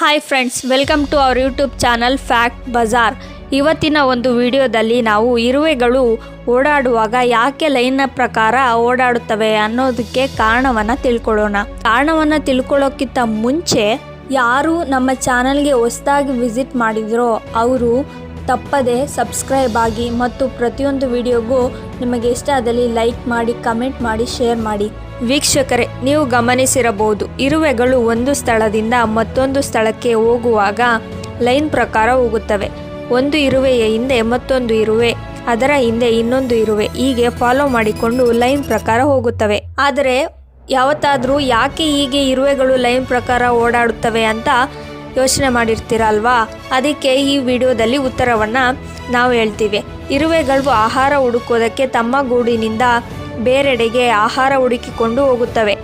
Hi friends welcome to our YouTube channel fact bazaar ಇವತ್ತಿನ ಒಂದು ವಿಡಿಯೋದಲ್ಲಿ ನಾವು ಇರುವೆಗಳು ಓಡಾಡುವಾಗ ಯಾಕೆ ಲೈನ್ನ ಪ್ರಕಾರ ಓಡಾಡುತ್ತವೆ ಅನ್ನೋದಕ್ಕೆ ಕಾರಣವನ್ನು ತಿಳ್ಕೊಳ್ಳೋಣ. ಕಾರಣವನ್ನು ತಿಳ್ಕೊಳ್ಳೋಕ್ಕಿಂತ ಮುಂಚೆ ಯಾರು ನಮ್ಮ ಚಾನಲ್ಗೆ ಹೊಸದಾಗಿ ವಿಸಿಟ್ ಮಾಡಿದ್ರೋ, ಅವರು ತಪ್ಪದೆ ಸಬ್ಸ್ಕ್ರೈಬ್ ಆಗಿ ಮತ್ತು ಪ್ರತಿಯೊಂದು ವಿಡಿಯೋಗೂ ನಿಮಗೆ ಇಷ್ಟ ಆದಲ್ಲಿ ಲೈಕ್ ಮಾಡಿ, ಕಮೆಂಟ್ ಮಾಡಿ, ಶೇರ್ ಮಾಡಿ. ವೀಕ್ಷಕರೇ, ನೀವು ಗಮನಿಸಿರಬಹುದು, ಇರುವೆಗಳು ಒಂದು ಸ್ಥಳದಿಂದ ಮತ್ತೊಂದು ಸ್ಥಳಕ್ಕೆ ಹೋಗುವಾಗ ಲೈನ್ ಪ್ರಕಾರ ಹೋಗುತ್ತವೆ. ಒಂದು ಇರುವೆಯ ಹಿಂದೆ ಮತ್ತೊಂದು ಇರುವೆ, ಅದರ ಹಿಂದೆ ಇನ್ನೊಂದು ಇರುವೆ, ಹೀಗೆ ಫಾಲೋ ಮಾಡಿಕೊಂಡು ಲೈನ್ ಪ್ರಕಾರ ಹೋಗುತ್ತವೆ. ಆದರೆ, ಯಾವತ್ತಾದರೂ ಯಾಕೆ ಹೀಗೆ ಇರುವೆಗಳು ಲೈನ್ ಪ್ರಕಾರ ಓಡಾಡುತ್ತವೆ ಅಂತ ಯೋಚನೆ ಮಾಡಿರ್ತೀರಲ್ವಾ? ಅದಕ್ಕೆ ಈ ವಿಡಿಯೋದಲ್ಲಿ ಉತ್ತರವನ್ನು ನಾವು ಹೇಳ್ತೀವಿ. ಇರುವೆಗಳು ಆಹಾರ ಹುಡುಕೋದಕ್ಕೆ ತಮ್ಮ ಗೂಡಿನಿಂದ ಬೇರೆಡೆಗೆ ಆಹಾರ ಹುಡುಕಿಕೊಂಡು ಹೋಗುತ್ತವೆ.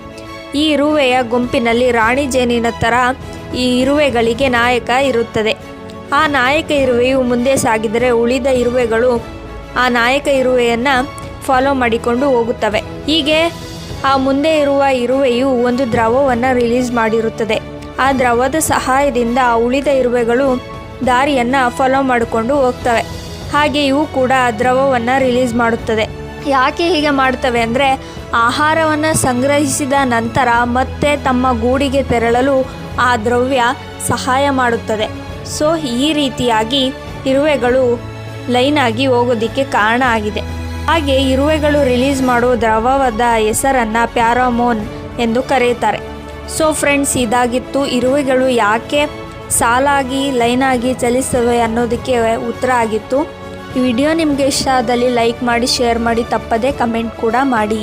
ಈ ಇರುವೆಯ ಗುಂಪಿನಲ್ಲಿ ರಾಣಿ ಜೇನಿನ ಥರ ಈ ಇರುವೆಗಳಿಗೆ ನಾಯಕ ಇರುತ್ತದೆ. ಆ ನಾಯಕ ಇರುವೆಯು ಮುಂದೆ ಸಾಗಿದರೆ ಉಳಿದ ಇರುವೆಗಳು ಆ ನಾಯಕ ಇರುವೆಯನ್ನು ಫಾಲೋ ಮಾಡಿಕೊಂಡು ಹೋಗುತ್ತವೆ. ಹೀಗೆ ಆ ಮುಂದೆ ಇರುವ ಇರುವೆಯು ಒಂದು ದ್ರವವನ್ನು ರಿಲೀಸ್ ಮಾಡಿರುತ್ತದೆ. ಆ ದ್ರವದ ಸಹಾಯದಿಂದ ಉಳಿದ ಇರುವೆಗಳು ದಾರಿಯನ್ನು ಫಾಲೋ ಮಾಡಿಕೊಂಡು ಹೋಗ್ತವೆ. ಹಾಗೆ ಇವು ಕೂಡ ದ್ರವವನ್ನು ರಿಲೀಸ್ ಮಾಡುತ್ತದೆ. ಯಾಕೆ ಹೀಗೆ ಮಾಡ್ತವೆ ಅಂದರೆ ಆಹಾರವನ್ನು ಸಂಗ್ರಹಿಸಿದ ನಂತರ ಮತ್ತೆ ತಮ್ಮ ಗೂಡಿಗೆ ತೆರಳಲು ಆ ದ್ರವ್ಯ ಸಹಾಯ ಮಾಡುತ್ತದೆ. ಸೊ ಈ ರೀತಿಯಾಗಿ ಇರುವೆಗಳು ಲೈನಾಗಿ ಹೋಗೋದಕ್ಕೆ ಕಾರಣ ಆಗಿದೆ. ಹಾಗೆ ಇರುವೆಗಳು ರಿಲೀಸ್ ಮಾಡುವ ದ್ರವವಾದ ಹೆಸರನ್ನು ಪ್ಯಾರಾಮೋನ್ ಎಂದು ಕರೆಯುತ್ತಾರೆ. ಸೊ ಫ್ರೆಂಡ್ಸ್ ಇದಾಗಿತ್ತು ಇರುವೆಗಳು ಯಾಕೆ ಸಾಲಾಗಿ, ಲೈನಾಗಿ ಚಲಿಸ್ತವೆ ಅನ್ನೋದಕ್ಕೆ ಉತ್ತರ ಆಗಿತ್ತು. ಈ ವಿಡಿಯೋ ನಿಮಗೆ ಇಷ್ಟ ಆದಲ್ಲಿ ಲೈಕ್ ಮಾಡಿ, ಶೇರ್ ಮಾಡಿ, ತಪ್ಪದೇ ಕಮೆಂಟ್ ಕೂಡ ಮಾಡಿ.